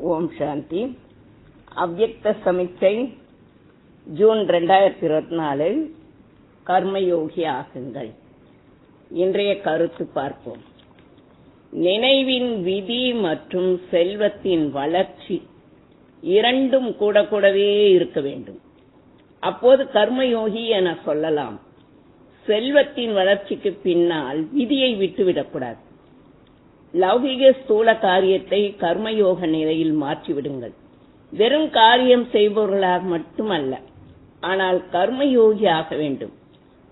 ஓம் சாந்தி. அவ்வக்த சமிச்சை June ரெண்டாயிரத்தி இருபத்தி நாலு கர்மயோகி ஆகுங்கள். இன்றைய கருத்து பார்ப்போம். நினைவின் விதி மற்றும் செல்வத்தின் வளர்ச்சி இரண்டும் கூட கூடவே இருக்க வேண்டும். அப்போது கர்மயோகி என சொல்லலாம். செல்வத்தின் வளர்ச்சிக்கு பின்னால் விதியை விட்டுவிடக்கூடாது. லௌகிக ஸ்தூல காரியத்தை கர்மயோக நிலையில் மாற்றிவிடுங்கள். வெறும் காரியம் செய்பவர்களாக மட்டுமல்ல ஆனால் கர்மயோகி ஆக வேண்டும்.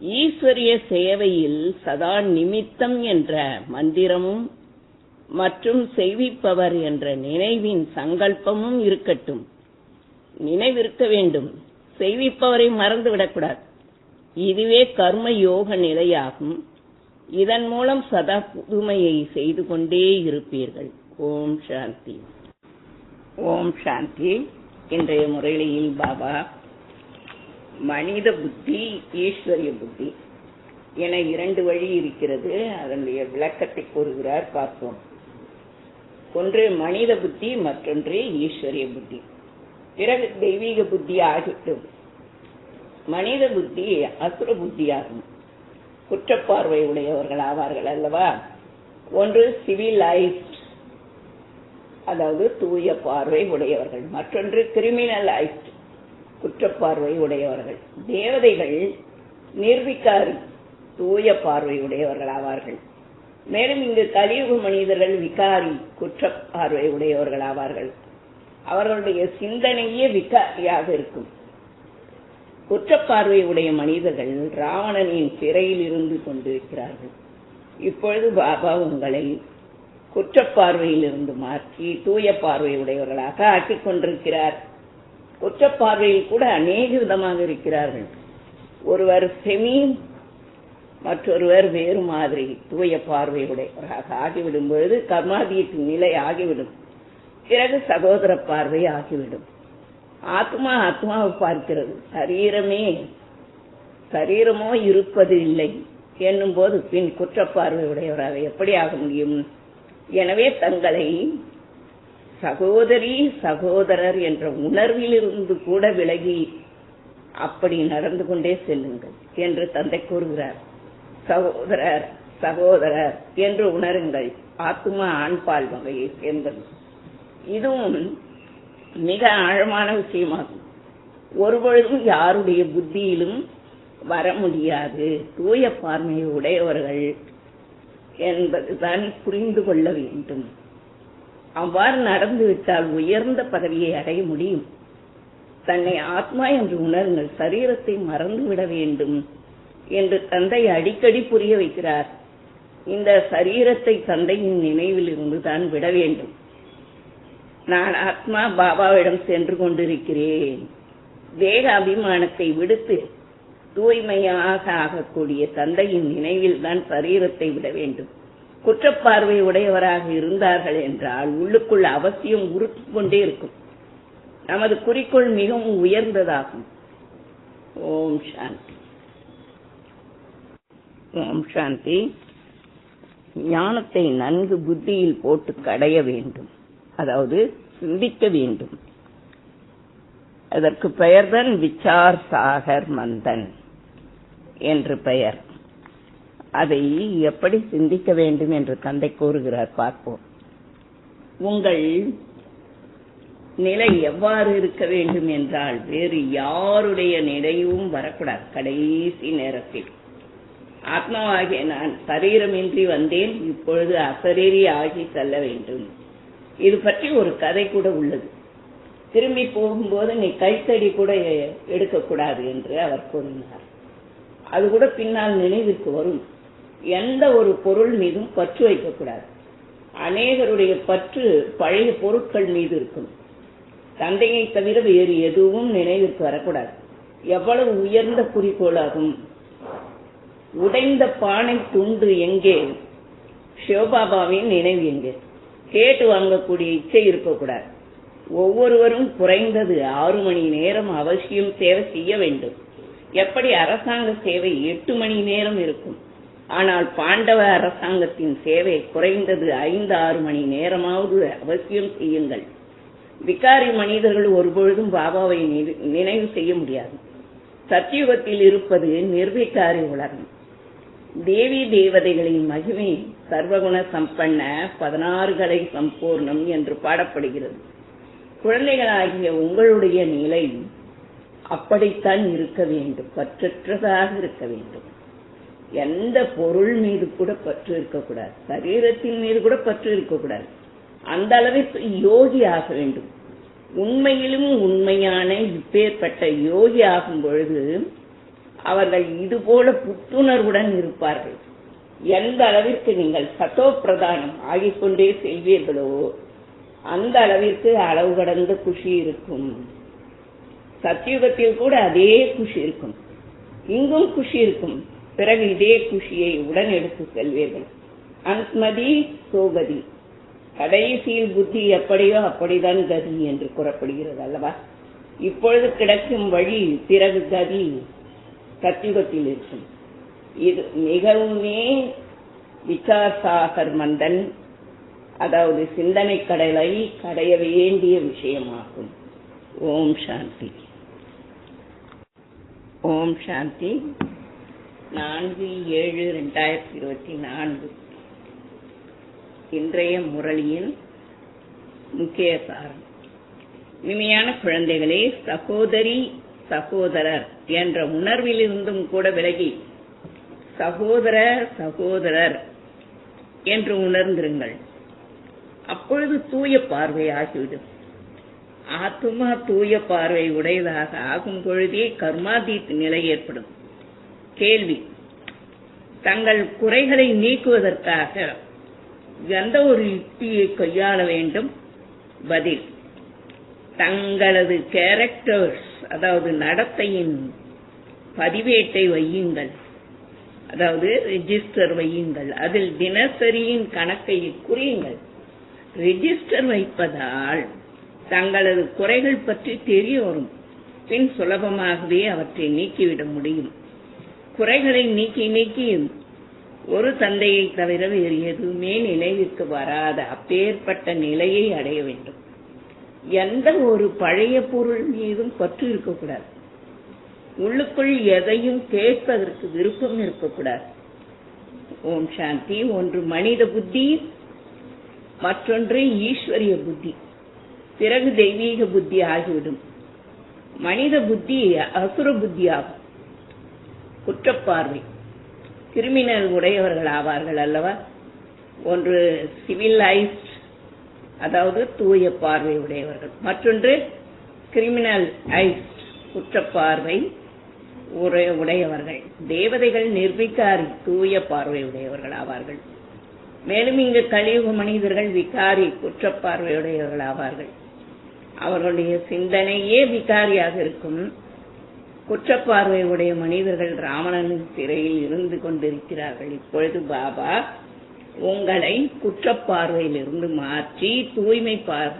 ஈஸ்வரிய சேவையில் சதா நிமித்தம் என்ற மந்திரமும் மற்றும் செய்விப்பவர் என்ற நினைவின் சங்கல்பமும் இருக்கட்டும். நினைவிருக்க வேண்டும். செய்விப்பவரை மறந்துவிடக்கூடாது. இதுவே கர்ம யோக நிலையாகும். இதன் மூலம் சதா புதுமையை செய்து கொண்டே இருப்பீர்கள். ஓம் சாந்தி. ஓம் சாந்தி. இன்றைய முறையில் பாபா மனித புத்தி ஈஸ்வரிய புத்தி என இரண்டு வழி இருக்கிறது. அதனுடைய விளக்கத்தை கூறுகிறார். பார்ப்போம். ஒன்று மனித புத்தி மற்றொன்று ஈஸ்வரிய புத்தி. பிறகு தெய்வீக புத்தி ஆகிவிடும் மனித புத்தி அசுர புத்தியாகும். குற்றப்பார்வை உடையவர்கள் ஆவார்கள் அல்லவா? ஒன்று சிவிலைஸ்ட் அதாவது தூய பார்வை உடையவர்கள். மற்றொன்று கிரிமினலைஸ்ட் குற்றப்பார்வை உடையவர்கள். தேவதைகள் நிர்விகாரி தூய பார்வை உடையவர்கள் ஆவார்கள். மேலும் இங்கு கலியுக மனிதர்கள் விகாரி குற்றப்பார்வை உடையவர்கள் ஆவார்கள். அவர்களுடைய சிந்தனையே விகாரியாக இருக்கும். குற்றப்பார்வை உடைய மனிதர்கள் ராவணனின் சிறையில் இருந்து கொண்டிருக்கிறார்கள். இப்பொழுது பாபா உங்களை குற்றப்பார்வையிலிருந்து மாற்றி தூய பார்வை உடையவர்களாக ஆக்கிக் கொண்டிருக்கிறார். குற்றப்பார்வையில் கூட அநேக விதமாக இருக்கிறார்கள். ஒருவர் செமி மற்றொருவர் வேறு மாதிரி தூய பார்வையுடையவராக ஆகிவிடும் பொழுது கர்மாதியத்தின் நிலை ஆகிவிடும். பிறகு சகோதர பார்வை ஆகிவிடும். ஆத்மா ஆத்மாவை பார்க்கிறது. சரீரமே சரீரமோ இருப்பது இல்லை. என்னும் போது பின் குற்றப்பார்வை உடையவராக எப்படி ஆக முடியும்? எனவே தங்களை சகோதரி சகோதரர் என்ற உணர்விலிருந்து கூட விலகி அப்படி நடந்து கொண்டே செல்லுங்கள் என்று தந்தை கூறுகிறார். சகோதரர் சகோதரர் என்று உணருங்கள். ஆத்மா ஆண்பால் வகையை சேர்ந்தது இதுவும் மிக ஆழமான விஷயமாகும். ஒருபொழுதும் யாருடைய புத்தியிலும் வர முடியாது. தூய பார்மையை உடையவர்கள் என்பதுதான் புரிந்து கொள்ள வேண்டும். அவ்வாறு நடந்துவிட்டால் உயர்ந்த பதவியை அடைய முடியும். தன்னை ஆத்மா என்று உணருங்கள். சரீரத்தை மறந்துவிட வேண்டும் என்று தந்தை அடிக்கடி புரிய வைக்கிறார். இந்த சரீரத்தை தந்தையின் நினைவில் இருந்து தான் விட வேண்டும். நான் ஆத்மா பாபாவிடம் சென்று கொண்டிருக்கிறேன். தேக அபிமானத்தை விடுத்து தூய்மையாக ஆகக்கூடிய தந்தையின் நினைவில் தான் சரீரத்தை விட வேண்டும். குற்றப்பார்வை உடையவராக இருந்தார்கள் என்றால் உள்ளுக்குள் அவசியம் உறுத்தி கொண்டே இருக்கும். நமது குறிக்கோள் மிகவும் உயர்ந்ததாகும். ஓம் சாந்தி. ஓம் சாந்தி. ஞானத்தை நன்கு புத்தியில் போட்டு கடைய வேண்டும். அதாவது சிந்திக்க வேண்டும். அதற்கு பெயர்தான் விச்சார் சாகர் மந்தன் என்று பெயர். அதை எப்படி சிந்திக்க வேண்டும் என்று தந்தை கூறுகிறார் பார்ப்போம். உங்கள் நிலை எவ்வாறு இருக்க வேண்டும் என்றால் வேறு யாருடைய நிலையும் வரக்கூடாது கடைசி நேரத்தில். ஆத்மாவாகிய நான் சரீரமின்றி வந்தேன் இப்பொழுது அசரீரி ஆகி செல்ல வேண்டும். இது பற்றி ஒரு கதை கூட உள்ளது. திரும்பி போகும்போது நீ கைத்தடி கூட எடுக்கக்கூடாது என்று அவர் கூறினார். அது கூட பின்னால் நினைவிற்கு வரும். எந்த ஒரு பொருள் மீதும் பற்று வைக்கக்கூடாது. அநேகருடைய பற்று பழைய பொருட்கள் மீது இருக்கும். தந்தையை தவிர வேறு எதுவும் நினைவிற்கு வரக்கூடாது. எவ்வளவு உயர்ந்த குறிக்கோளாகும் உடைந்த பானை துண்டு எங்கே? சிவபாபாவின் நினைவு எங்கே? கேட்டு வாங்கக்கூடிய இச்சை இருக்கக்கூடாது. ஒவ்வொருவரும் குறைந்தது ஆறு மணி நேரம் அவசியம் சேவை செய்ய வேண்டும். எப்படி அரசாங்க சேவை எட்டு மணி நேரம் இருக்கும்? ஆனால் பாண்டவ அரசாங்கத்தின் சேவை குறைந்தது ஐந்து ஆறு மணி நேரமாவது அவசியம் செய்யுங்கள். விகாரி மனிதர்கள் ஒருபொழுதும் பாபாவை நினை- நினைவு செய்ய முடியாது. சத்தியுகத்தில் இருப்பது நிர்விகாரி உலகம். தேவி தேவதைகளின் மகிமை சர்வகுண சம்பன்ன பதினாறு கலை சம்பூர்ணம் என்று பாடப்படுகிறது. குழந்தைகளாகிய உங்களுடைய நிலை அப்படித்தான் இருக்க வேண்டும் பற்றற்றதாக இருக்க வேண்டும். எந்த பொருள் மீது கூட பற்று இருக்கக்கூடாது. சரீரத்தின் மீது கூட பற்று இருக்கக்கூடாது. அந்த அளவிற்கு யோகி ஆக வேண்டும். உண்மையிலும் உண்மையான இப்பேற்பட்ட யோகி ஆகும் பொழுது அவர்கள் இதுபோல புத்துணர்வுடன் இருப்பார்கள். எந்த அளவிற்கு நீங்கள் சத்தோ பிரதானம் ஆகிக்கொண்டே செல்வீர்களோ அந்த அளவிற்கு அளவு கடந்த குஷி இருக்கும். சத்தியுகத்தில் கூட அதே குஷி இருக்கும். இங்கும் குஷி இருக்கும். பிறகு இதே குஷியை உடன் எடுத்து செல்வீர்கள். அந்த்மதி சோகதி. கடைசியில் புத்தி எப்படியோ அப்படிதான் கதி என்று கூறப்படுகிறது அல்லவா? இப்பொழுது கிடைக்கும் வழி பிறகு கதி சத்தியுகத்தில் இருக்கும். இது மிகவுமே விசாசாகர் மந்தன் அதாவது சிந்தனை கடலை கடைய வேண்டிய விஷயமாகும். ஓம் சாந்தி. ஓம் சாந்தி. நான்கு ஏழு ரெண்டாயிரத்தி இருபத்தி நான்கு. இன்றைய முரளியின் முக்கிய சாரம். இனிமையான குழந்தைகளே சகோதரி சகோதரர் என்ற உணர்விலிருந்தும் கூட விலகி சகோதர சகோதரர் என்று உணர்ந்திருங்கள். அப்பொழுது தூய பார்வை ஆகிவிடும். ஆத்மா தூய பார்வை உடையதாக ஆகும் பொழுதே கர்மாதீத் நிலை ஏற்படும். கேள்வி தங்கள் குறைகளை நீக்குவதற்காக எந்த ஒரு யுக்தியை கையாள வேண்டும்? பதில் தங்களது கேரக்டர்ஸ் அதாவது நடத்தையின் பதிவேட்டை வையுங்கள். அதாவது ரிஜிஸ்டர் வையுங்கள். அதில் தினசரியின் கணக்கை குறியுங்கள். ரிஜிஸ்டர் வைப்பதால் தங்களது குறைகள் பற்றி தெரிய வரும். பின் சுலபமாகவே அவற்றை நீக்கிவிட முடியும். குறைகளை நீக்கி நீக்கி ஒரு தந்தையை தவிர வேறு எதுவுமே நினைவுக்கு வராத அப்பேற்பட்ட நிலையை அடைய வேண்டும். எந்த ஒரு பழைய பொருள் மீதும் பற்று இருக்கக்கூடாது. உள்ளுக்குள் எதையும் கேட்பதற்கு விருப்பம் இருக்கக்கூடாது. ஓம் சாந்தி ஒன்று மனித புத்தி மற்றொன்று ஈஸ்வரிய புத்தி. பிறகு தெய்வீக புத்தி ஆகிவிடும். மனித புத்தி அசுர புத்தியாகும் குற்றப்பார்வை. கிரிமினல் உடையவர்கள் ஆவார்கள் அல்லவா? ஒன்று சிவிலைஸ்ட் அதாவது தூய பார்வை உடையவர்கள். மற்றொன்று கிரிமினல் ஐஸ்ட் குற்றப்பார்வை. உடையவர்கள். தேவதைகள் நிர்விகாரி தூய பார்வை உடையவர்கள் ஆவார்கள் மேலும் இங்கு கலியுக மனிதர்கள் விகாரி குற்றப்பார்வையுடையவர்கள் ஆவார்கள் அவர்களுடைய சிந்தனையே விகாரியாக இருக்கும். குற்றப்பார்வை உடைய மனிதர்கள் ராவணனின் சிறையில் இருந்து கொண்டிருக்கிறார்கள். இப்பொழுது பாபா உங்களை குற்றப்பார்வையிலிருந்து மாற்றி தூய்மை பார்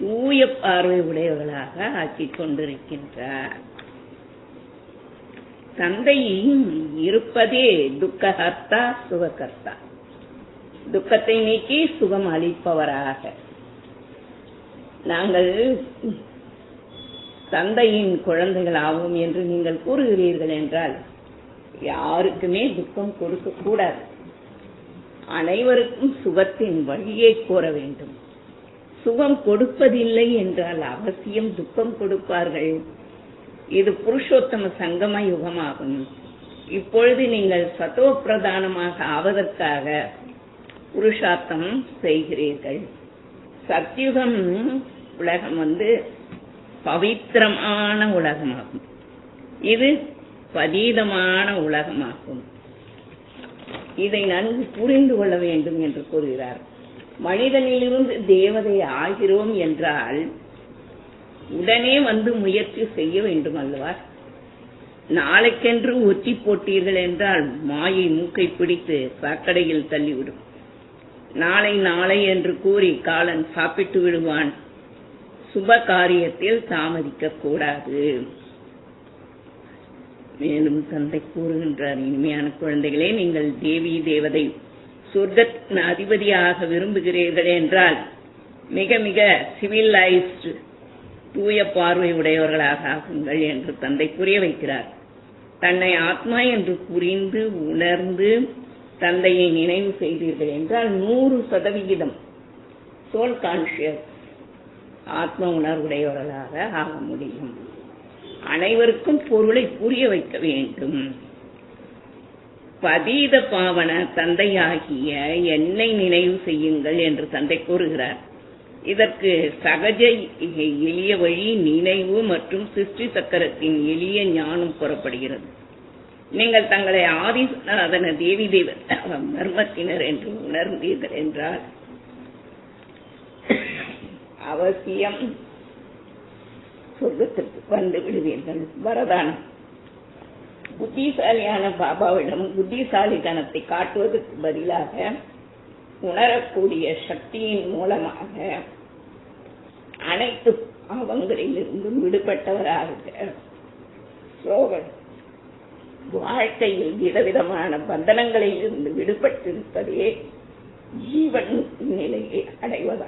தூய பார்வை உடையவர்களாக ஆக்கிக் கொண்டிருக்கின்றார். தந்தை இருப்பதே துக்கஹர்த்தா சுககர்த்தா. துக்கத்தை நீக்கி சுகம் அளிப்பவராக. நாங்கள் தந்தையின் குழந்தைகள் ஆகும் என்று நீங்கள் கூறுகிறீர்கள் என்றால் யாருக்குமே துக்கம் கொடுக்க கூடாது. அனைவருக்கும் சுகத்தின் வழியை கூற வேண்டும். சுகம் கொடுப்பதில்லை என்றால் அவசியம் துக்கம் கொடுப்பார்கள். இது புருஷோத்தம சங்கம யுகமாகும். இப்பொழுது நீங்கள் சத்தோ பிரதானமாக ஆவதற்காக புருஷார்த்தம் செய்கிறீர்கள். சத்யுகம் உலகம் வந்து பவித்திரமான உலகமாகும். இது பதீதமான உலகமாகும். இதை நன்கு புரிந்து கொள்ள வேண்டும் என்று கூறுகிறார். மனிதனிலிருந்து தேவதை ஆகிறோம் என்றால் உடனே வந்து முயற்சி செய்ய வேண்டும் அல்லவா நாளைக்கென்று ஒத்தி போட்டீர்கள் என்றால் மாயை மூக்கை பிடித்து சாக்கடையில் தள்ளிவிடும். நாளை நாளை என்று கூறி காலன் சாப்பிட்டு விடுவான். சுப காரியத்தில் தாமதிக்க கூடாது. மேலும் தந்தை கூறுகின்றார் இனிமையான குழந்தைகளே நீங்கள் தேவி தேவதை சொர்க்கத்தின் அதிபதியாக விரும்புகிறீர்கள் என்றால் மிக மிக சிவிலைஸ்டு தூய பார்வை உடையவர்களாக ஆகுங்கள் என்று தந்தை புரிய வைக்கிறார். தன்னை ஆத்மா என்று புரிந்து உணர்ந்து தந்தையை நினைவு செய்தீர்கள் என்றால் நூறு சதவிகிதம் சோல் கான்சியஸ் ஆத்ம உணர்வுடையவர்களாக ஆக முடியும். அனைவருக்கும் பொருளை புரிய வைக்க வேண்டும். பதீத பாவன தந்தையாகிய என்னை நினைவு செய்யுங்கள் என்று தந்தை கூறுகிறார். இதற்கு சகஜ எளிய வழி நினைவு மற்றும் சிருஷ்டி சக்கரத்தின் எளிய ஞானம் கூறப்படுகிறது. நீங்கள் தங்களை ஆதிநாதன தேவி தேவ மர்மத்தினர் என்று உணர்ந்தீர்கள் என்றால் அவசியம் சொர்க்கத்திற்கு வந்து விடுவீர்கள். வரதானம். புத்திசாலியான பாபாவிடம் புத்திசாலித்தனத்தை காட்டுவதற்கு பதிலாக உணரக்கூடிய சக்தியின் மூலமாக அனைத்து பாவங்களிலிருந்தும் விடுபட்டவராக. சோகன் வாழ்க்கையில் விதவிதமான பந்தனங்களில் இருந்து விடுபட்டிருப்பதே ஜீவன் நிலையை அடைவதாகும்.